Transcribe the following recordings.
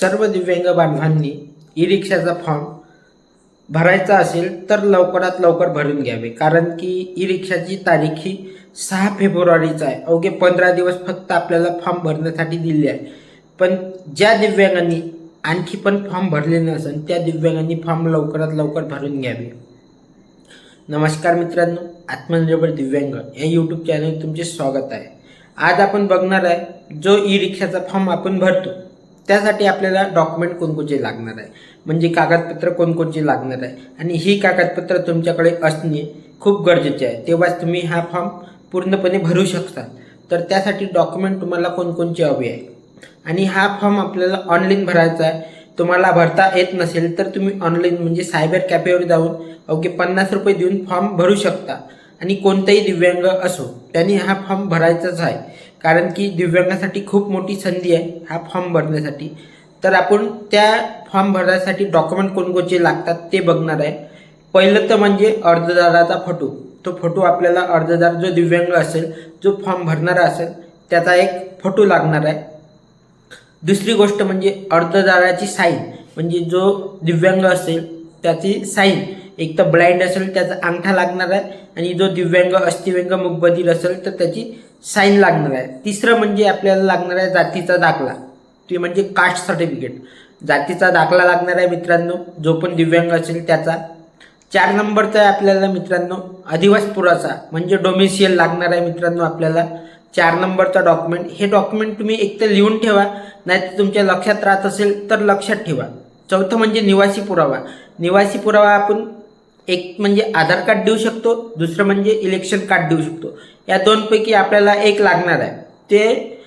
सर्व दिव्यांग बांधवांनी ई रिक्षाचा फॉर्म भरायचा असेल तर लवकरात लवकर भरून घ्यावे. कारण की ई रिक्षाची तारीख ही सहा फेब्रुवारीचा आहे. अवघे पंधरा दिवस फक्त आपल्याला फॉर्म भरण्यासाठी दिले आहे. पण ज्या दिव्यांगांनी आणखी पण फॉर्म भरले नसेल त्या दिव्यांगांनी फॉर्म लवकरात लवकर भरून घ्यावे. नमस्कार मित्रांनो आत्मनिर्भर दिव्यांग या यूट्यूब चॅनल तुमचे स्वागत आहे. आज आपण बघणार आहे जो ई रिक्षाचा फॉर्म आपण भरतो त्यासाठी आपल्याला डॉक्युमेंट कोणकोणचे लागणार आहे? म्हणजे कागदपत्र कोणकोणचे लागणार आहे? आणि ही कागदपत्र तुमच्याकडे असणे खूप गरजेचे आहे. तेव्हाच तुम्ही हा फॉर्म पूर्णपणे भरू शकता. तर त्यासाठी डॉक्युमेंट तुम्हाला कोणकोणचे हवे आहे? आणि हा फॉर्म आपल्याला ऑनलाईन भरायचा आहे. तुम्हाला भरता येत नसेल तर तुम्ही ऑनलाईन म्हणजे सायबर कॅफेवर जाऊन अवघे पन्नास रुपये देऊन फॉर्म भरू शकता. आणि कोणताही दिव्यांग असो त्यांनी हा फॉर्म भरायचाच आहे. कारण की दिव्यांगासाठी खूप मोठी संधी आहे हा फॉर्म भरण्यासाठी. तर आपण त्या फॉर्म भरण्यासाठी डॉक्युमेंट कोणकोणचे लागतात ते बघणार आहे. पहिलं तर म्हणजे अर्जदाराचा फोटो. तो फोटो आपल्याला अर्जदार जो दिव्यांग असेल जो फॉर्म भरणारा असेल त्याचा एक फोटो लागणार आहे. दुसरी गोष्ट म्हणजे अर्जदाराची साईन. म्हणजे जो दिव्यांग असेल त्याची साईन. एक तर ब्लाइंड असेल त्याचा अंगठा लागणार आहे. आणि जो दिव्यांग अस्थिव्यंग मुखबधीर असेल तर त्याची साईन लागणार आहे. तिसरं म्हणजे आपल्याला लागणार आहे जातीचा दाखला. ते म्हणजे कास्ट सर्टिफिकेट. जातीचा दाखला लागणार आहे मित्रांनो जो पण दिव्यांग असेल त्याचा. चार नंबरचा आहे आपल्याला मित्रांनो अधिवास पुराचा म्हणजे डोमेसियल लागणार आहे मित्रांनो आपल्याला. चार नंबरचा डॉक्युमेंट हे डॉक्युमेंट तुम्ही एकतर लिहून ठेवा नाही तर तुमच्या लक्षात राहत असेल तर लक्षात ठेवा. चौथं म्हणजे निवासी पुरावा. निवासी पुरावा आपण एक म्हणजे आधार कार्ड देऊ शकतो दुसरं म्हणजे इलेक्शन कार्ड देऊ शकतो. या दोनपैकी आपल्याला एक लागणार आहे. ते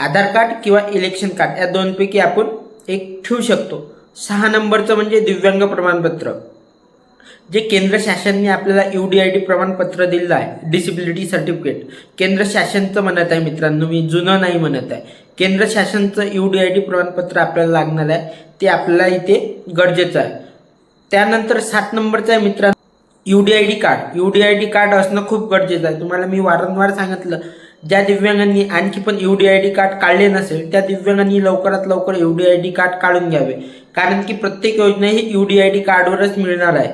आधार कार्ड किंवा इलेक्शन कार्ड या दोनपैकी आपण एक ठेवू शकतो. सहा नंबरचं म्हणजे दिव्यांग प्रमाणपत्र. जे केंद्र शासनाने आपल्याला यू डी आय डी प्रमाणपत्र दिलं आहे डिसेबिलिटी सर्टिफिकेट केंद्र शासनचं म्हणत आहे मित्रांनो मी जुनं नाही म्हणत आहे. केंद्र शासनचं यू डी आय डी प्रमाणपत्र आपल्याला लागणार आहे ते आपल्याला इथे गरजेचं आहे. त्यानंतर सात नंबरचा आहे मित्रांनो. U D I D card U D I D card असणं खूप गरजेचं आहे. तुम्हाला मी वारंवार सांगितलं ज्या दिव्यांगांनी आणखी पण U D I D card काढले नसेल त्या दिव्यांगांनी लवकरात लवकर U D I D card काढून घ्यावे. कारण की प्रत्येक योजना ही यू डी आय डी कार्डवरच मिळणार आहे.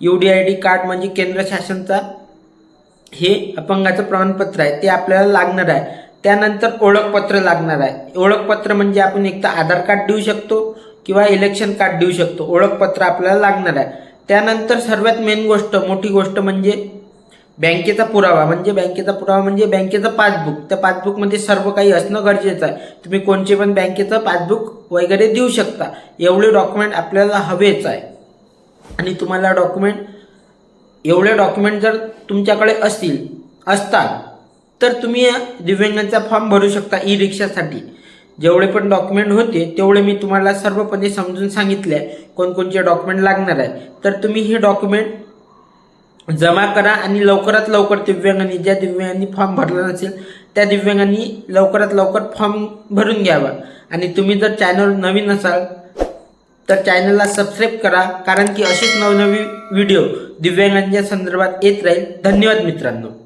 U D I D card म्हणजे केंद्र शासनचा हे अपंगाचं प्रमाणपत्र आहे. ते आपल्याला लागणार आहे. त्यानंतर ओळखपत्र लागणार आहे. ओळखपत्र म्हणजे आपण एक तर आधार कार्ड देऊ शकतो किंवा इलेक्शन कार्ड देऊ शकतो. ओळखपत्र आपल्याला लागणार आहे. त्यानंतर सर्वात मेन गोष्ट मोठी गोष्ट म्हणजे बँकेचा पुरावा. म्हणजे बँकेचा पुरावा म्हणजे बँकेचं पासबुक. त्या पासबुकमध्ये सर्व काही असणं गरजेचं आहे. तुम्ही कोणचे पण बँकेचं पासबुक वगैरे देऊ शकता. एवढे डॉक्युमेंट आपल्याला हवेच आहे. आणि तुम्हाला डॉक्युमेंट एवढे डॉक्युमेंट जर तुमच्याकडे असतील असतात तर तुम्ही दिव्यांगांचा फॉर्म भरू शकता ई रिक्षासाठी जेवढे पण डॉक्युमेंट होते तेवढे मी तुम्हाला सर्वपणे समजून सांगितले आहे. कोणकोणचे डॉक्युमेंट लागणार आहे. तर तुम्ही हे डॉक्युमेंट जमा करा आणि लवकरात लवकर दिव्यांगांनी ज्या दिव्यांगांनी फॉर्म भरला नसेल त्या दिव्यांगांनी लवकरात लवकर फॉर्म भरून घ्यावा. आणि तुम्ही जर चॅनल नवीन असाल तर चॅनलला सबस्क्राईब करा. कारण की असेच नवनवी व्हिडिओ दिव्यांगांच्या संदर्भात येत राहील. धन्यवाद मित्रांनो.